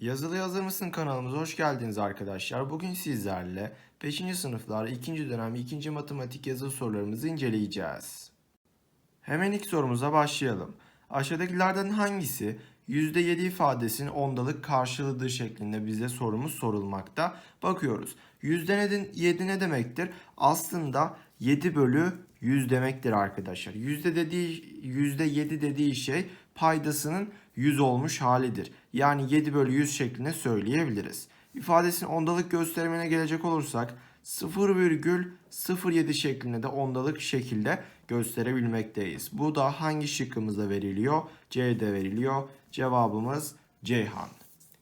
Yazılı Yazır mısın kanalımıza hoş geldiniz arkadaşlar. Bugün sizlerle 5. sınıflar 2. dönem 2. matematik yazılı sorularımızı inceleyeceğiz. Hemen ilk sorumuza başlayalım. Aşağıdakilerden hangisi %7 ifadesinin ondalık karşılığıdır şeklinde bize sorumuz sorulmakta. Bakıyoruz. %7 ne demektir? Aslında 7 bölü 100 demektir arkadaşlar. Yüzde dediği, %7 dediği şey paydasının 100 olmuş halidir. Yani 7 bölü 100 şeklinde söyleyebiliriz. İfadesinin ondalık gösterimine gelecek olursak 0,07 şeklinde de ondalık şekilde gösterebilmekteyiz. Bu da hangi şıkkımızda veriliyor? C'de veriliyor. Cevabımız Ceyhan.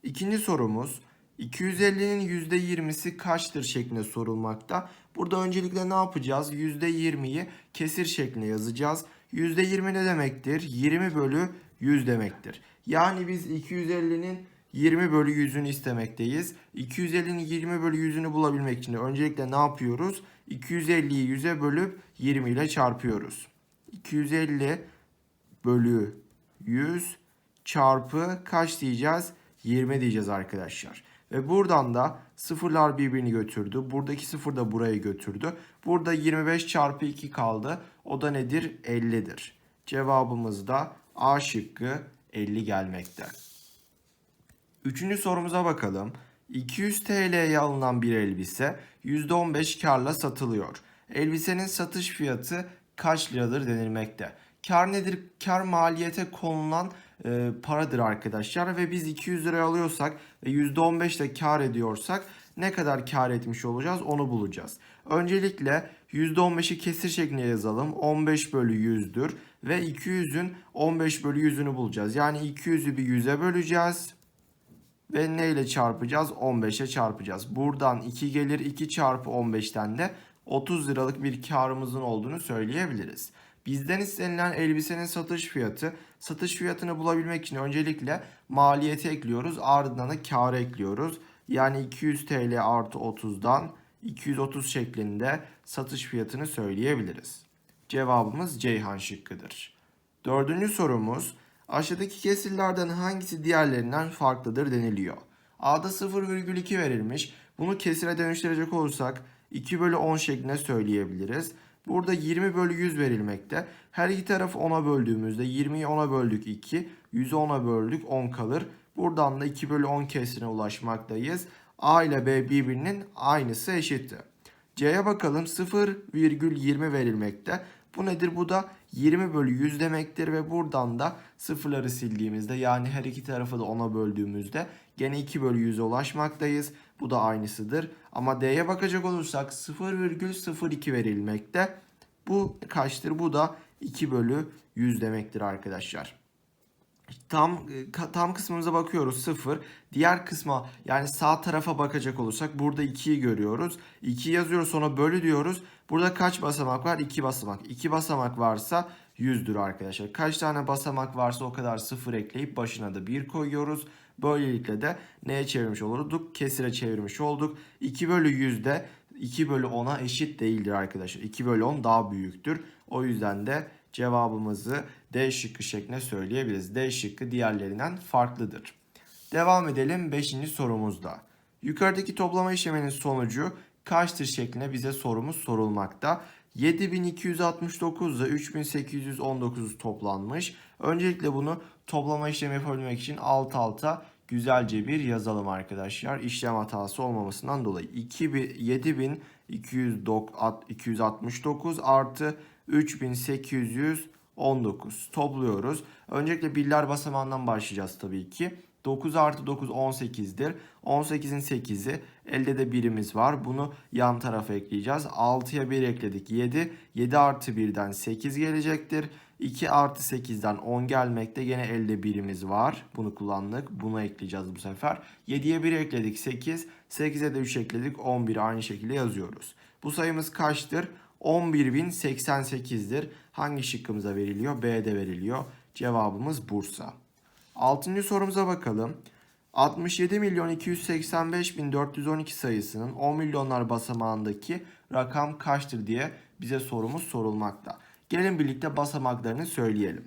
İkinci sorumuz 250'nin %20'si kaçtır şeklinde sorulmakta. Burada öncelikle ne yapacağız? %20'yi kesir şeklinde yazacağız. %20 ne demektir? 20 bölü 100 demektir. Yani biz 250'nin 20 bölü 100'ünü istemekteyiz. 250'nin 20 bölü 100'ünü bulabilmek için de öncelikle ne yapıyoruz? 250'yi 100'e bölüp 20 ile çarpıyoruz. 250 bölü 100 çarpı kaç diyeceğiz? 20 diyeceğiz arkadaşlar. Ve buradan da sıfırlar birbirini götürdü. Buradaki sıfır da burayı götürdü. Burada 25 çarpı 2 kaldı. O da nedir? 50'dir. Cevabımız da A şıkkı 50 gelmekte. Üçüncü sorumuza bakalım. 200 TL'ye alınan bir elbise %15 karla satılıyor. Elbisenin satış fiyatı kaç liradır denilmekte. Kar nedir? Kar maliyete konulan e, paradır arkadaşlar ve biz 200 liraya alıyorsak ve %15 de kar ediyorsak ne kadar kar etmiş olacağız onu bulacağız. Öncelikle %15'i kesir şeklinde yazalım. 15 bölü 100'dür ve 200'ün 15 bölü 100'ünü bulacağız. Yani 200'ü bir 100'e böleceğiz. Ve ne ile çarpacağız? 15'e çarpacağız. Buradan 2 gelir 2 çarpı 15'ten de 30 liralık bir karımızın olduğunu söyleyebiliriz. Bizden istenilen elbisenin satış fiyatı. Satış fiyatını bulabilmek için öncelikle maliyeti ekliyoruz. Ardından da karı ekliyoruz. Yani 200 TL artı 30'dan 230 şeklinde satış fiyatını söyleyebiliriz. Cevabımız Ceyhan şıkkıdır. Dördüncü sorumuz aşağıdaki kesirlerden hangisi diğerlerinden farklıdır deniliyor. A'da 0,2 verilmiş. Bunu kesire dönüştürecek olursak 2 bölü 10 şeklinde söyleyebiliriz. Burada 20 bölü 100 verilmekte. Her iki tarafı 10'a böldüğümüzde 20'yi 10'a böldük 2, 100'ü 10'a böldük 10 kalır. Buradan da 2 bölü 10 kesirine ulaşmaktayız. A ile B birbirinin aynısı eşitti. C'ye bakalım 0,20 verilmekte. Bu nedir? Bu da 20 bölü 100 demektir ve buradan da sıfırları sildiğimizde yani her iki tarafı da 10'a böldüğümüzde gene 2 bölü 100'e ulaşmaktayız. Bu da aynısıdır. Ama D'ye bakacak olursak 0,02 verilmekte. Bu kaçtır? Bu da 2 bölü 100 demektir arkadaşlar. Tam tam kısmımıza bakıyoruz 0. Diğer kısma yani sağ tarafa bakacak olursak burada 2'yi görüyoruz. 2 yazıyoruz sonra bölü diyoruz. Burada kaç basamak var? 2 basamak. 2 basamak varsa 100'dür arkadaşlar. Kaç tane basamak varsa o kadar 0 ekleyip başına da 1 koyuyoruz. Böylelikle de neye çevirmiş olurduk? Kesire çevirmiş olduk. 2 bölü 100 de 2 bölü 10'a eşit değildir arkadaşlar. 2 bölü 10 daha büyüktür. O yüzden de cevabımızı D şıkkı şeklinde söyleyebiliriz. D şıkkı diğerlerinden farklıdır. Devam edelim 5. sorumuzda. Yukarıdaki toplama işleminin sonucu kaçtır şeklinde bize sorumuz sorulmakta. 7269 ile 3819 toplanmış. Öncelikle bunu toplama işlemi yapabilmek için alt alta güzelce bir yazalım arkadaşlar. İşlem hatası olmamasından dolayı 7269 artı 3819 topluyoruz. Öncelikle birler basamağından başlayacağız tabii ki. 9 artı 9 18'dir. 18'in 8'i elde de birimiz var. Bunu yan tarafa ekleyeceğiz. 6'ya 1 ekledik 7. 7 artı 1'den 8 gelecektir. 2 artı 8'den 10 gelmekte. Gene elde birimiz var. Bunu kullandık. Bunu ekleyeceğiz bu sefer. 7'ye 1 ekledik 8. 8'e de 3 ekledik 11 aynı şekilde yazıyoruz. Bu sayımız kaçtır? 11.088'dir. Hangi şıkkımıza veriliyor? B'de veriliyor. Cevabımız Bursa. Altıncı sorumuza bakalım. 67 milyon 285 bin 412 sayısının 10 milyonlar basamağındaki rakam kaçtır diye bize sorumuz sorulmakta. Gelin birlikte basamaklarını söyleyelim.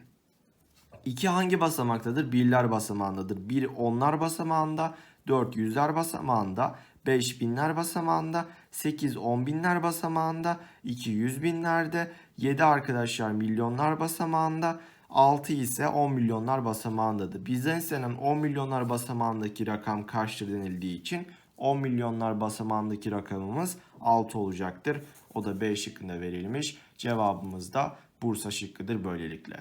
2 hangi basamaktadır? Birler basamağındadır. 1 onlar basamağında, 4 yüzler basamağında, 5 binler basamağında, 8 on binler basamağında, 2 yüz binlerde, 7 arkadaşlar milyonlar basamağında, 6 ise 10 milyonlar basamağındadır. Bizden istenen 10 milyonlar basamağındaki rakam kaçtır denildiği için 10 milyonlar basamağındaki rakamımız 6 olacaktır. O da B şıkkında verilmiş. Cevabımız da Bursa şıkkıdır böylelikle.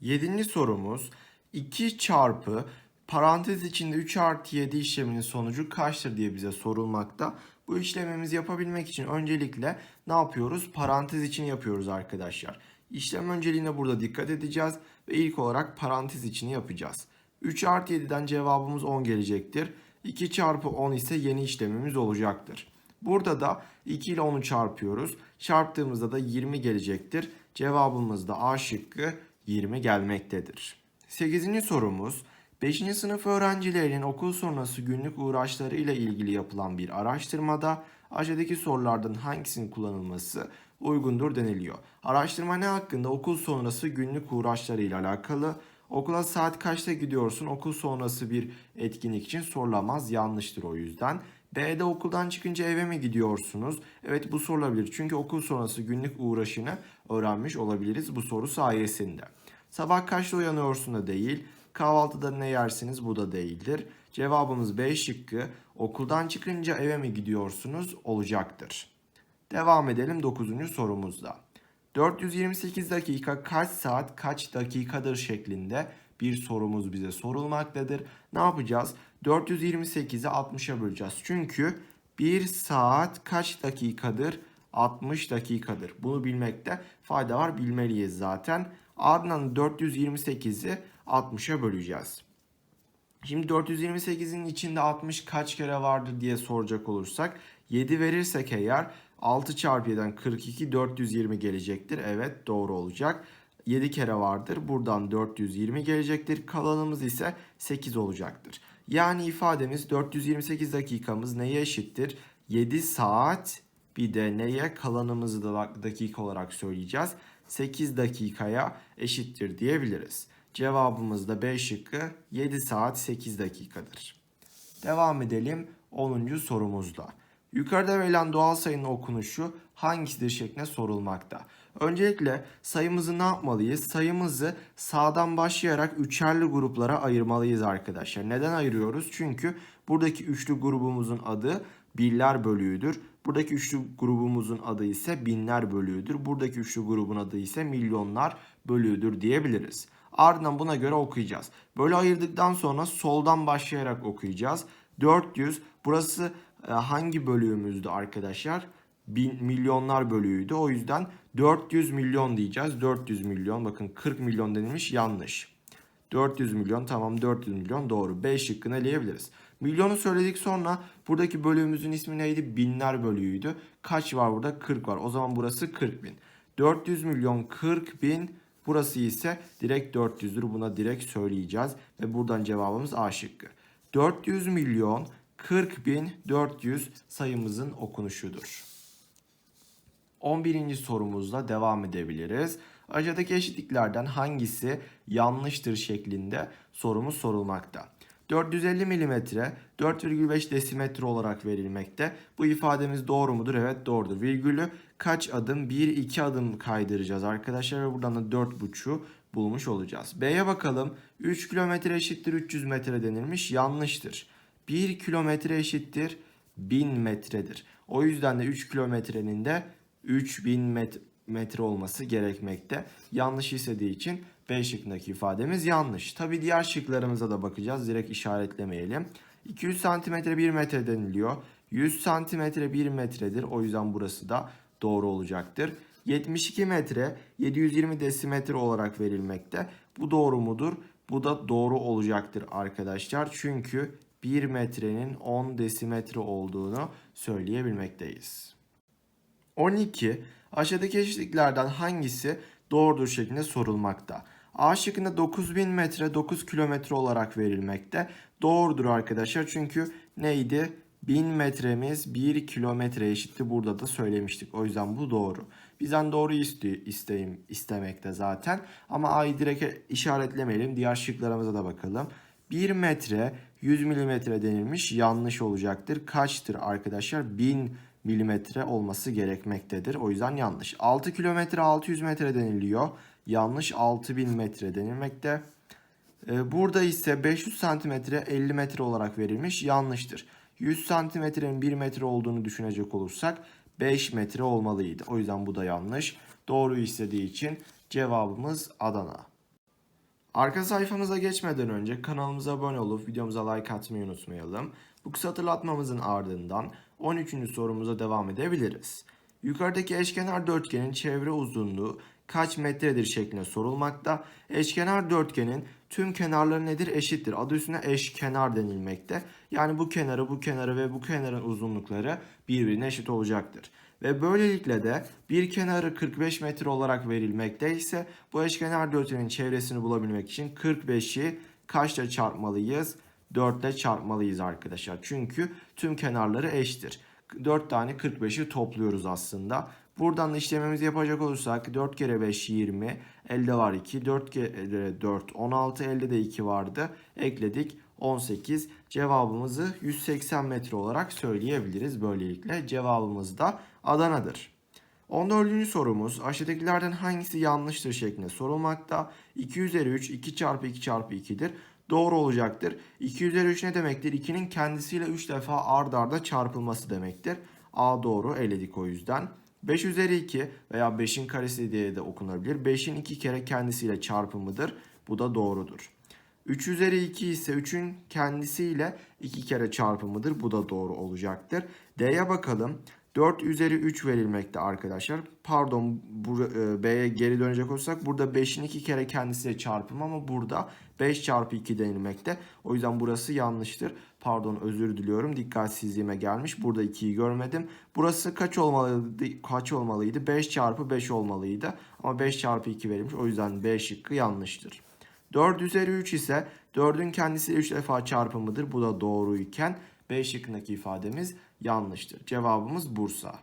Yedinci sorumuz 2 çarpı parantez içinde 3 artı 7 işleminin sonucu kaçtır diye bize sorulmakta. Bu işlemimizi yapabilmek için öncelikle ne yapıyoruz? Parantez için yapıyoruz arkadaşlar. İşlem önceliğine burada dikkat edeceğiz ve ilk olarak parantez içini yapacağız. 3 artı 7'den cevabımız 10 gelecektir. 2 çarpı 10 ise yeni işlemimiz olacaktır. Burada da 2 ile 10'u çarpıyoruz. Çarptığımızda da 20 gelecektir. Cevabımız da A şıkkı 20 gelmektedir. 8. sorumuz 5. sınıf öğrencilerinin okul sonrası günlük uğraşları ile ilgili yapılan bir araştırmada aşağıdaki sorulardan hangisinin kullanılması uygundur deniliyor. Araştırma ne hakkında? Okul sonrası günlük uğraşları ile alakalı. Okula saat kaçta gidiyorsun? Okul sonrası bir etkinlik için sorulamaz. Yanlıştır o yüzden. B'de okuldan çıkınca eve mi gidiyorsunuz? Evet bu sorulabilir. Çünkü okul sonrası günlük uğraşını öğrenmiş olabiliriz bu soru sayesinde. Sabah kaçta uyanıyorsun da değil. Kahvaltıda ne yersiniz bu da değildir. Cevabımız B şıkkı. Okuldan çıkınca eve mi gidiyorsunuz olacaktır. Devam edelim 9. sorumuzda. 428 dakika kaç saat kaç dakikadır şeklinde bir sorumuz bize sorulmaktadır. Ne yapacağız? 428'i 60'a böleceğiz. Çünkü 1 saat kaç dakikadır? 60 dakikadır. Bunu bilmekte fayda var. Bilmeliyiz zaten. Ardından 428'i 60'a böleceğiz. Şimdi 428'in içinde 60 kaç kere vardır diye soracak olursak 7 verirsek eğer 6 çarpı 7'den 42 420 gelecektir. Evet doğru olacak. 7 kere vardır. Buradan 420 gelecektir. Kalanımız ise 8 olacaktır. Yani ifademiz 428 dakikamız neye eşittir? 7 saat bir de neye kalanımızı da dakika olarak söyleyeceğiz. 8 dakikaya eşittir diyebiliriz. Cevabımız da B şıkkı 7 saat 8 dakikadır. Devam edelim 10. sorumuzda. Yukarıda verilen doğal sayının okunuşu hangisidir şeklinde sorulmakta. Öncelikle sayımızı ne yapmalıyız? Sayımızı sağdan başlayarak üçerli gruplara ayırmalıyız arkadaşlar. Neden ayırıyoruz? Çünkü buradaki üçlü grubumuzun adı birler bölüğüdür. Buradaki üçlü grubumuzun adı ise binler bölüğüdür. Buradaki üçlü grubun adı ise milyonlar bölüğüdür diyebiliriz. Ardından buna göre okuyacağız. Böyle ayırdıktan sonra soldan başlayarak okuyacağız. 400 burası e, hangi bölüğümüzdü arkadaşlar? Bin, milyonlar bölüğüydü. O yüzden 400 milyon diyeceğiz. 400 milyon bakın 40 milyon denilmiş yanlış. 400 milyon tamam 400 milyon doğru. B şıkkını eleyebiliriz. Milyonu söyledik sonra buradaki bölüğümüzün ismi neydi? Binler bölüğüydü. Kaç var burada? 40 var. O zaman burası 40 bin. 400 milyon 40 bin Burası ise direkt 400'dür. Buna direkt söyleyeceğiz. Ve buradan cevabımız A şıkkı. 400 milyon 40 bin 400 sayımızın okunuşudur. 11. sorumuzla devam edebiliriz. Aşağıdaki eşitliklerden hangisi yanlıştır şeklinde sorumuz sorulmakta. 450 mm 4,5 desimetre olarak verilmekte. Bu ifademiz doğru mudur? Evet doğrudur. Virgülü kaç adım? 1-2 adım kaydıracağız arkadaşlar ve buradan da 4,5'u bulmuş olacağız. B'ye bakalım. 3 kilometre eşittir 300 metre denilmiş. Yanlıştır. 1 kilometre eşittir 1000 metredir. O yüzden de 3 kilometrenin de 3000 metre metre olması gerekmekte. Yanlış istediği için B şıkkındaki ifademiz yanlış. Tabi diğer şıklarımıza da bakacağız. Direkt işaretlemeyelim. 200 santimetre 1 metre deniliyor. 100 santimetre 1 metredir. O yüzden burası da doğru olacaktır. 72 metre 720 desimetre olarak verilmekte. Bu doğru mudur? Bu da doğru olacaktır arkadaşlar. Çünkü 1 metrenin 10 desimetre olduğunu söyleyebilmekteyiz. 12. Aşağıdaki eşitliklerden hangisi doğrudur şeklinde sorulmakta. A şıkkında 9000 metre 9 kilometre olarak verilmekte. Doğrudur arkadaşlar çünkü neydi? 1000 metremiz 1 kilometre eşitti burada da söylemiştik. O yüzden bu doğru. Bizden doğru istiyor, isteyim, istemekte zaten. Ama A'yı direkt işaretlemeyelim. Diğer şıklarımıza da bakalım. 1 metre 100 milimetre denilmiş yanlış olacaktır. Kaçtır arkadaşlar? 1000 milimetre olması gerekmektedir. O yüzden yanlış. 6 kilometre 600 metre deniliyor. Yanlış 6000 metre denilmekte. Ee, Burada ise 500 santimetre 50 metre olarak verilmiş yanlıştır. 100 santimetrenin 1 metre olduğunu düşünecek olursak 5 metre olmalıydı. O yüzden bu da yanlış. Doğru istediği için cevabımız Adana. Arka sayfamıza geçmeden önce kanalımıza abone olup videomuza like atmayı unutmayalım. Bu kısa hatırlatmamızın ardından 13. sorumuza devam edebiliriz. Yukarıdaki eşkenar dörtgenin çevre uzunluğu kaç metredir şeklinde sorulmakta. Eşkenar dörtgenin tüm kenarları nedir? Eşittir. Adı üstüne eşkenar denilmekte. Yani bu kenarı, bu kenarı ve bu kenarın uzunlukları birbirine eşit olacaktır. Ve böylelikle de bir kenarı 45 metre olarak verilmekte ise bu eşkenar dörtgenin çevresini bulabilmek için 45'i kaçla çarpmalıyız? 4 ile çarpmalıyız arkadaşlar. Çünkü tüm kenarları eşittir. 4 tane 45'i topluyoruz aslında. Buradan da işlemimizi yapacak olursak 4 kere 5 20, elde var 2, 4 kere 4 16, elde de 2 vardı. Ekledik 18. Cevabımızı 180 metre olarak söyleyebiliriz. Böylelikle cevabımız da Adana'dır. 14. sorumuz aşağıdakilerden hangisi yanlıştır şeklinde sorulmakta. 2 üzeri 3 2 çarpı 2 çarpı 2'dir. Doğru olacaktır. 2 üzeri 3 ne demektir? 2'nin kendisiyle 3 defa ard arda çarpılması demektir. A doğru eledik o yüzden. 5 üzeri 2 veya 5'in karesi diye de okunabilir. 5'in 2 kere kendisiyle çarpımıdır. Bu da doğrudur. 3 üzeri 2 ise 3'ün kendisiyle 2 kere çarpımıdır. Bu da doğru olacaktır. D'ye bakalım. 4 üzeri 3 verilmekte arkadaşlar. Pardon e, B'ye geri dönecek olursak burada 5'in 2 kere kendisiyle çarpımı ama burada 5 çarpı 2 denilmekte. O yüzden burası yanlıştır. Pardon özür diliyorum. Dikkatsizliğime gelmiş. Burada 2'yi görmedim. Burası kaç olmalıydı? Kaç olmalıydı? 5 çarpı 5 olmalıydı. Ama 5 çarpı 2 verilmiş. O yüzden B şıkkı yanlıştır. 4 üzeri 3 ise 4'ün kendisi 3 defa çarpımıdır. Bu da doğruyken B şıkkındaki ifademiz yanlıştır. Cevabımız Bursa.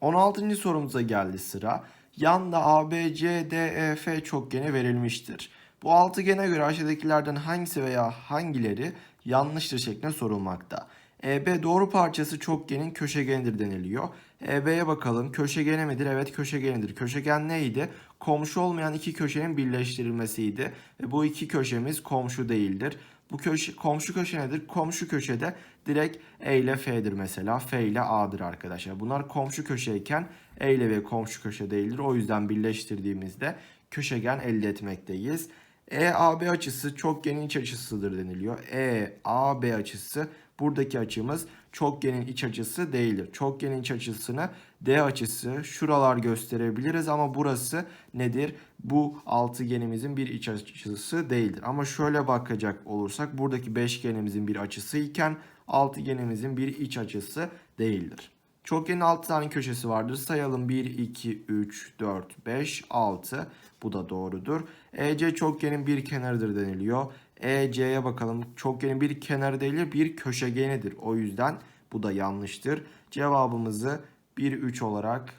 16. sorumuza geldi sıra. Yanda ABCDEF çokgeni verilmiştir. Bu altıgene göre aşağıdakilerden hangisi veya hangileri yanlıştır şeklinde sorulmakta. EB doğru parçası çokgenin köşegenidir deniliyor. EB'ye bakalım. Köşegeni midir? Evet köşegenidir. Köşegen neydi? Komşu olmayan iki köşenin birleştirilmesiydi. Ve bu iki köşemiz komşu değildir. Bu köşe, komşu köşe nedir? Komşu köşede direkt E ile F'dir mesela. F ile A'dır arkadaşlar. Bunlar komşu köşeyken E ile ve komşu köşe değildir. O yüzden birleştirdiğimizde köşegen elde etmekteyiz. EAB açısı çokgenin iç açısıdır deniliyor. EAB açısı buradaki açımız çokgenin iç açısı değildir. Çokgenin iç açısını D açısı şuralar gösterebiliriz ama burası nedir? Bu altıgenimizin bir iç açısı değildir. Ama şöyle bakacak olursak buradaki beşgenimizin bir açısı iken altıgenimizin bir iç açısı değildir. Çokgenin 6 tane köşesi vardır. Sayalım 1, 2, 3, 4, 5, 6. Bu da doğrudur. EC çokgenin bir kenarıdır deniliyor. EC'ye bakalım. Çokgenin bir kenarı değil bir köşegenidir. O yüzden bu da yanlıştır. Cevabımızı 1, 3 olarak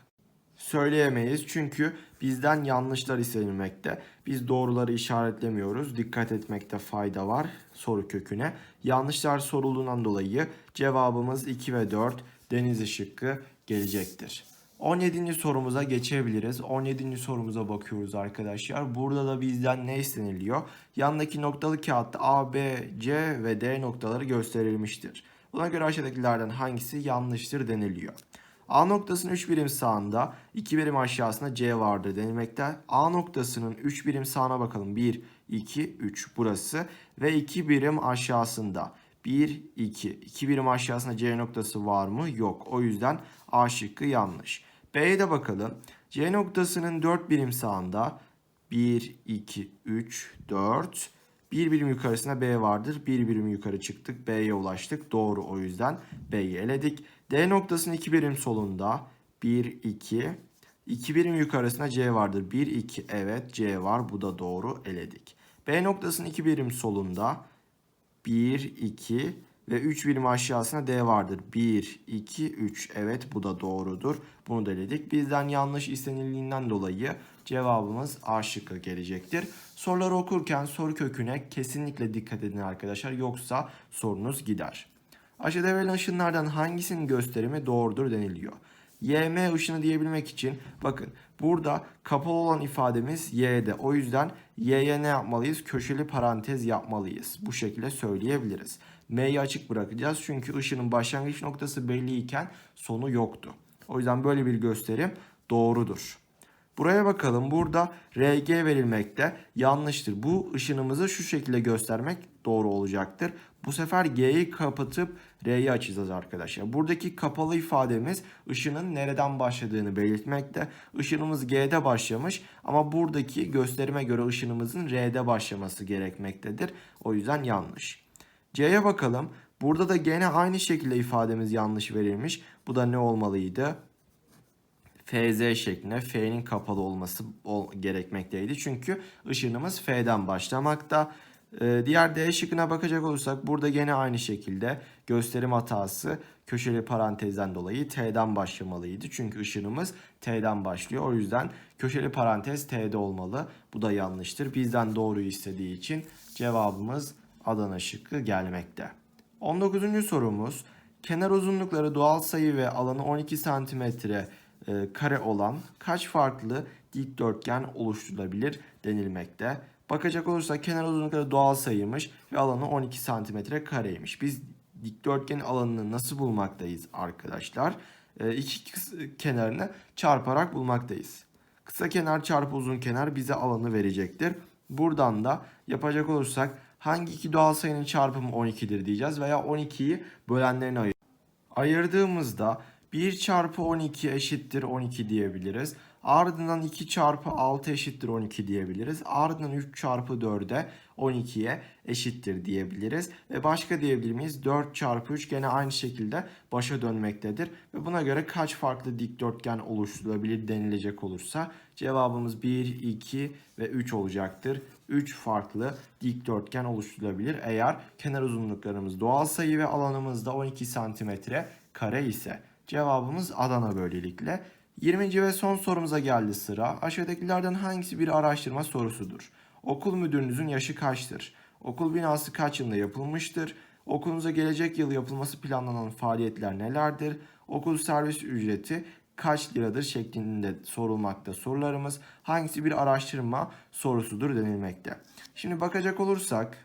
söyleyemeyiz. Çünkü bizden yanlışlar istenilmekte. Biz doğruları işaretlemiyoruz. Dikkat etmekte fayda var soru köküne. Yanlışlar sorulduğundan dolayı cevabımız 2 ve 4 Denizli şıkkı gelecektir. 17. sorumuza geçebiliriz. 17. sorumuza bakıyoruz arkadaşlar. Burada da bizden ne isteniliyor? Yandaki noktalı kağıtta A, B, C ve D noktaları gösterilmiştir. Buna göre aşağıdakilerden hangisi yanlıştır deniliyor. A noktasının 3 birim sağında, 2 birim aşağısında C vardır denilmekte. A noktasının 3 birim sağına bakalım. 1, 2, 3 burası ve 2 birim aşağısında. 1, 2. 2 birim aşağısında C noktası var mı? Yok. O yüzden A şıkkı yanlış. B'ye de bakalım. C noktasının 4 birim sağında 1, 2, 3, 4. Bir birim yukarısında B vardır. Bir birim yukarı çıktık. B'ye ulaştık. Doğru o yüzden B'yi eledik. D noktasının 2 birim solunda 1, 2. 2 birim yukarısında C vardır. 1, 2. Evet C var. Bu da doğru eledik. B noktasının 2 birim solunda 1, 2 ve 3 birim aşağısına D vardır. 1, 2, 3. Evet bu da doğrudur. Bunu da eledik. Bizden yanlış istenildiğinden dolayı cevabımız A şıkkı gelecektir. Soruları okurken soru köküne kesinlikle dikkat edin arkadaşlar. Yoksa sorunuz gider. Aşağıda verilen ışınlardan hangisinin gösterimi doğrudur deniliyor. YM ışını diyebilmek için bakın burada kapalı olan ifademiz Y'de. O yüzden Y'ye ne yapmalıyız? Köşeli parantez yapmalıyız. Bu şekilde söyleyebiliriz. M'yi açık bırakacağız çünkü ışının başlangıç noktası belliyken sonu yoktu. O yüzden böyle bir gösterim doğrudur. Buraya bakalım. Burada RG verilmekte. Yanlıştır. Bu ışınımızı şu şekilde göstermek doğru olacaktır. Bu sefer G'yi kapatıp R'yi açacağız arkadaşlar. Buradaki kapalı ifademiz ışının nereden başladığını belirtmekte. Işınımız G'de başlamış ama buradaki gösterime göre ışınımızın R'de başlaması gerekmektedir. O yüzden yanlış. C'ye bakalım. Burada da gene aynı şekilde ifademiz yanlış verilmiş. Bu da ne olmalıydı? FZ şeklinde F'nin kapalı olması ol- gerekmekteydi. Çünkü ışınımız F'den başlamakta. Ee, diğer D şıkkına bakacak olursak burada gene aynı şekilde gösterim hatası köşeli parantezden dolayı T'den başlamalıydı. Çünkü ışınımız T'den başlıyor. O yüzden köşeli parantez T'de olmalı. Bu da yanlıştır. Bizden doğruyu istediği için cevabımız Adana şıkkı gelmekte. 19. sorumuz kenar uzunlukları doğal sayı ve alanı 12 santimetre e, kare olan kaç farklı dikdörtgen oluşturulabilir denilmekte. Bakacak olursak kenar uzunlukları doğal sayıymış ve alanı 12 santimetre kareymiş. Biz dikdörtgenin alanını nasıl bulmaktayız arkadaşlar? E, iki kenarını çarparak bulmaktayız. Kısa kenar çarpı uzun kenar bize alanı verecektir. Buradan da yapacak olursak hangi iki doğal sayının çarpımı 12'dir diyeceğiz veya 12'yi bölenlerine ayır. Ayırdığımızda 1 çarpı 12 eşittir 12 diyebiliriz. Ardından 2 çarpı 6 eşittir 12 diyebiliriz. Ardından 3 çarpı 4'e 12'ye eşittir diyebiliriz. Ve başka diyebilir miyiz? 4 çarpı 3 gene aynı şekilde başa dönmektedir. Ve buna göre kaç farklı dikdörtgen oluşturulabilir denilecek olursa cevabımız 1, 2 ve 3 olacaktır. 3 farklı dikdörtgen oluşturulabilir eğer kenar uzunluklarımız doğal sayı ve alanımız da 12 santimetre kare ise. Cevabımız Adana böylelikle. 20. ve son sorumuza geldi sıra. Aşağıdakilerden hangisi bir araştırma sorusudur? Okul müdürünüzün yaşı kaçtır? Okul binası kaç yılında yapılmıştır? Okulunuza gelecek yıl yapılması planlanan faaliyetler nelerdir? Okul servis ücreti kaç liradır şeklinde sorulmakta sorularımız. Hangisi bir araştırma sorusudur denilmekte. Şimdi bakacak olursak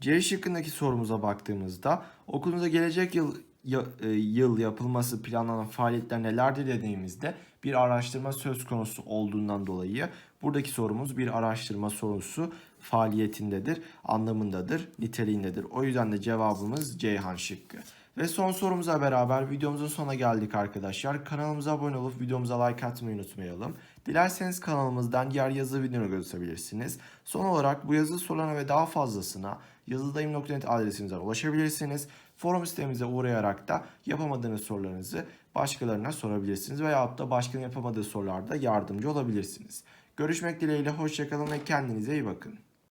C şıkkındaki sorumuza baktığımızda okulunuza gelecek yıl yıl yapılması planlanan faaliyetler nelerdir dediğimizde bir araştırma söz konusu olduğundan dolayı buradaki sorumuz bir araştırma sorusu faaliyetindedir, anlamındadır, niteliğindedir. O yüzden de cevabımız Ceyhan şıkkı. Ve son sorumuza beraber videomuzun sonuna geldik arkadaşlar. Kanalımıza abone olup videomuza like atmayı unutmayalım. Dilerseniz kanalımızdan diğer yazı videoları gösterebilirsiniz. Son olarak bu yazı sorularına ve daha fazlasına yazıdayım.net adresimizden ulaşabilirsiniz. Forum sitemize uğrayarak da yapamadığınız sorularınızı başkalarına sorabilirsiniz. Veyahut da başkanın yapamadığı sorularda yardımcı olabilirsiniz. Görüşmek dileğiyle hoşçakalın ve kendinize iyi bakın.